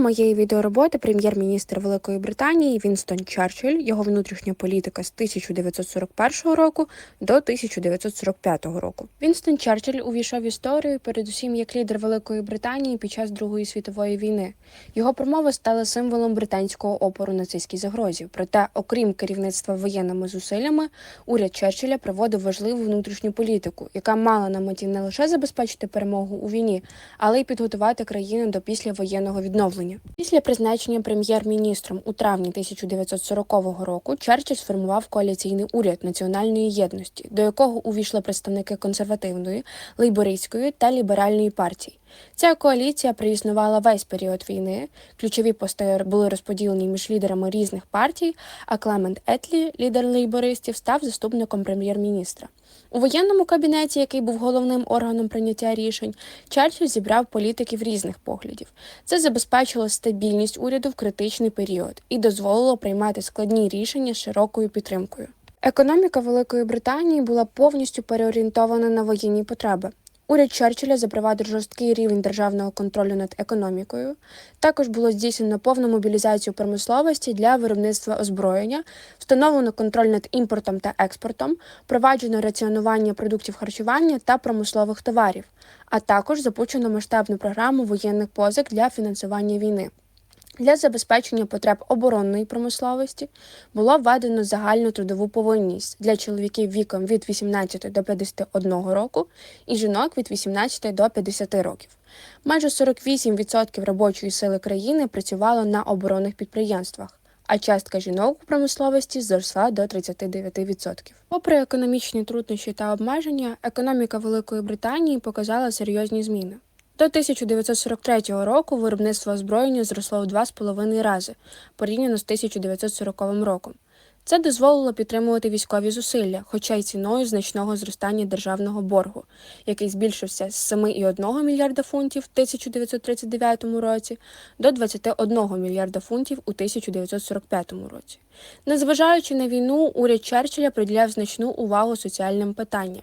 моєї відеороботи прем'єр-міністр Великої Британії Вінстон Черчилль, його внутрішня політика з 1941 року до 1945 року. Вінстон Черчилль увійшов в історію передусім як лідер Великої Британії під час Другої світової війни. Його промова стала символом британського опору нацистській загрозі. Проте, окрім керівництва воєнними зусиллями, уряд Черчилля проводив важливу внутрішню політику, яка мала на меті не лише забезпечити перемогу у війні, але й підготувати країну до післявоєнного відновлення. Після призначення прем'єр-міністром у травні 1940 року Черчилль сформував коаліційний уряд національної єдності, до якого увійшли представники консервативної, лейбористської та ліберальної партій. Ця коаліція проіснувала весь період війни. Ключові пости були розподілені між лідерами різних партій. А Клемент Етлі, лідер лейбористів, став заступником прем'єр-міністра. У воєнному кабінеті, який був головним органом прийняття рішень, Черчилль зібрав політиків різних поглядів. Це забезпечило стабільність уряду в критичний період і дозволило приймати складні рішення з широкою підтримкою. Економіка Великої Британії була повністю переорієнтована на воєнні потреби. Уряд Черчилля запровадив жорсткий рівень державного контролю над економікою. Також було здійснено повну мобілізацію промисловості для виробництва озброєння, встановлено контроль над імпортом та експортом, впроваджено раціонування продуктів харчування та промислових товарів, а також запущено масштабну програму воєнних позик для фінансування війни. Для забезпечення потреб оборонної промисловості було введено загальну трудову повинність для чоловіків віком від 18 до 51 року і жінок від 18 до 50 років. Майже 48% робочої сили країни працювало на оборонних підприємствах, а частка жінок у промисловості зросла до 39%. Попри економічні труднощі та обмеження, економіка Великої Британії показала серйозні зміни. До 1943 року виробництво озброєння зросло в 2,5 рази порівняно з 1940 роком. Це дозволило підтримувати військові зусилля, хоча й ціною значного зростання державного боргу, який збільшився з 7,1 мільярда фунтів в 1939 році до 21 мільярда фунтів у 1945 році. Незважаючи на війну, уряд Черчилля приділяв значну увагу соціальним питанням.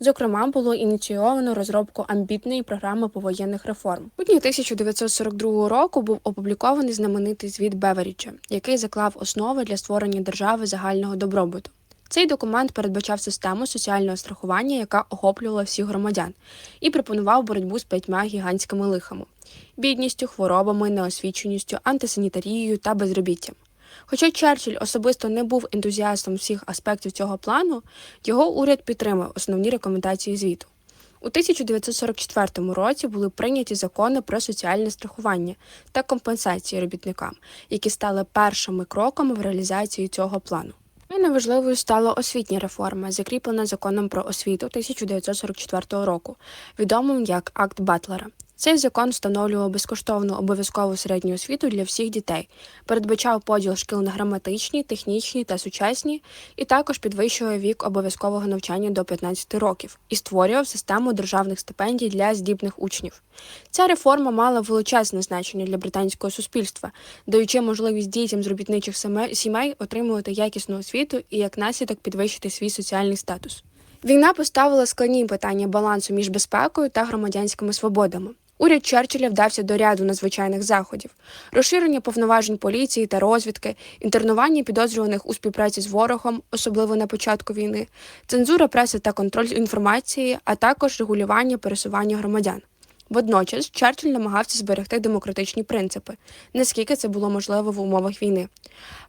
Зокрема, було ініційовано розробку амбітної програми повоєнних реформ. У грудні 1942 року був опублікований знаменитий звіт Беверіджа, який заклав основи для створення держави загального добробуту. Цей документ передбачав систему соціального страхування, яка охоплювала всіх громадян, і пропонував боротьбу з п'ятьма гігантськими лихами бідністю, хворобами, неосвіченістю, антисанітарією та безробіттям. Хоча Черчилль особисто не був ентузіастом всіх аспектів цього плану, його уряд підтримав основні рекомендації звіту. У 1944 році були прийняті закони про соціальне страхування та компенсації робітникам, які стали першими кроками в реалізації цього плану. Найважливою стала освітня реформа, закріплена законом про освіту 1944 року, відомим як Акт Батлера. Цей закон встановлював безкоштовну обов'язкову середню освіту для всіх дітей, передбачав поділ шкіл на граматичні, технічні та сучасні, і також підвищував вік обов'язкового навчання до 15 років і створював систему державних стипендій для здібних учнів. Ця реформа мала величезне значення для британського суспільства, даючи можливість дітям з робітничих сімей отримувати якісну освіту і як наслідок підвищити свій соціальний статус. Війна поставила складні питання балансу між безпекою та громадянськими свободами. Уряд Черчилля вдався до ряду надзвичайних заходів: розширення повноважень поліції та розвідки, інтернування підозрюваних у співпраці з ворогом, особливо на початку війни, цензура преси та контроль інформації, а також регулювання пересування громадян. Водночас Черчилль намагався зберегти демократичні принципи, наскільки це було можливо в умовах війни.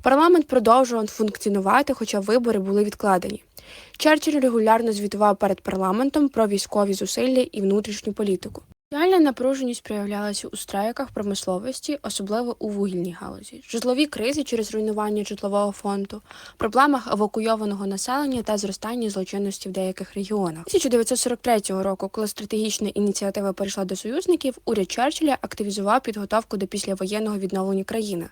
Парламент продовжував функціонувати, хоча вибори були відкладені. Черчилль регулярно звітував перед парламентом про військові зусилля і внутрішню політику. Реальна напруженість проявлялася у страйках промисловості, особливо у вугільній галузі, житлові кризи через руйнування житлового фонду, проблемах евакуйованого населення та зростання злочинності в деяких регіонах. 1943 року, коли стратегічна ініціатива перейшла до союзників, уряд Черчилля активізував підготовку до післявоєнного відновлення країни.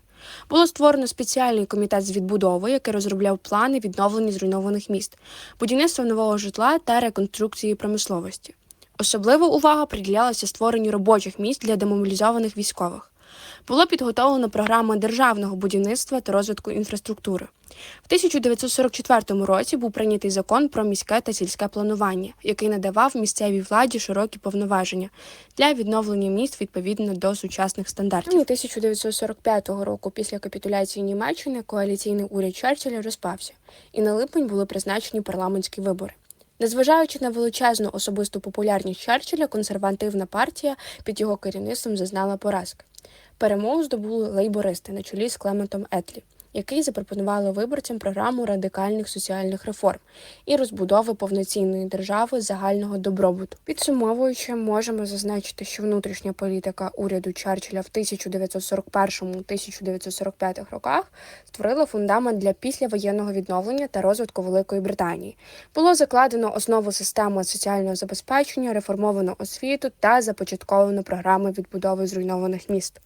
Було створено спеціальний комітет з відбудови, який розробляв плани відновлення зруйнованих міст, будівництва нового житла та реконструкції промисловості. Особлива увага приділялася створенню робочих місць для демобілізованих військових. було підготовлено програма державного будівництва та розвитку інфраструктури. В 1944 році був прийнятий закон про міське та сільське планування, який надавав місцевій владі широкі повноваження для відновлення міст відповідно до сучасних стандартів. У 1945 року, після капітуляції Німеччини, коаліційний уряд Черчилля розпався, і на липень були призначені парламентські вибори. Незважаючи на величезну особисту популярність Черчилля, консервативна партія під його керівництвом зазнала поразки. Перемогу здобули лейбористи на чолі з Клементом Етлі, який запропонували виборцям програму радикальних соціальних реформ і розбудови повноцінної держави загального добробуту. Підсумовуючи, можемо зазначити, що внутрішня політика уряду Черчилля в 1941-1945 роках створила фундамент для післявоєнного відновлення та розвитку Великої Британії. Було закладено основу системи соціального забезпечення, реформовано освіту та започатковано програми відбудови зруйнованих міст.